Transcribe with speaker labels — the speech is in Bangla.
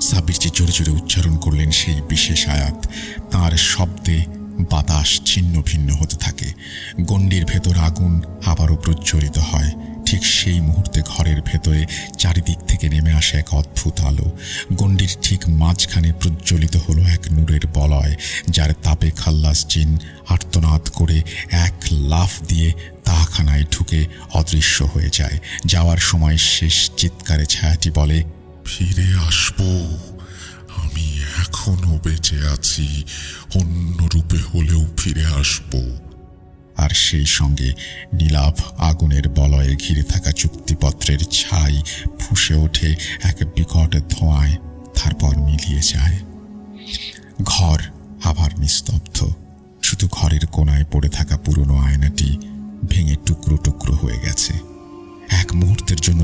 Speaker 1: সাবিরজি জোরে জোরে উচ্চারণ করলেন সেই বিশেষ আয়াত। তার শব্দে বাতাস ছিন্ন ভিন্ন হতে থাকে। গণ্ডির ভেতর আগুন আবারও প্রজ্বলিত হয়। ঠিক সেই মুহূর্তে ঘরের ভেতরে চারিদিক থেকে নেমে আসে এক অদ্ভুত আলো। গণ্ডির ঠিক মাঝখানে প্রজ্বলিত হলো এক নূরের বলয়, যার তাপে খাল্লাস জিন আর্তনাদ করে এক লাফ দিয়ে তাহাখানায় ঢুকে অদৃশ্য হয়ে যায়। যাওয়ার সময় শেষ চিৎকারে ছায়াটি বলে
Speaker 2: ফিরে আসব। আমি এখনও বেঁচে আছি, অন্য রূপে হলেও ফিরে আসব।
Speaker 1: আর সেই সঙ্গে নীলাভ আগুনের বলয়ে ঘিরে থাকা চুক্তিপত্রের ছাই ফুসে ওঠে এক বিকট ধোঁয়ায়, তারপর মিলিয়ে যায়। ঘর আবার নিস্তব্ধ। শুধু ঘরের কোনায় পড়ে থাকা পুরনো আয়নাটি ভেঙে টুকরো টুকরো হয়ে গেছে। এক মুহূর্তের জন্য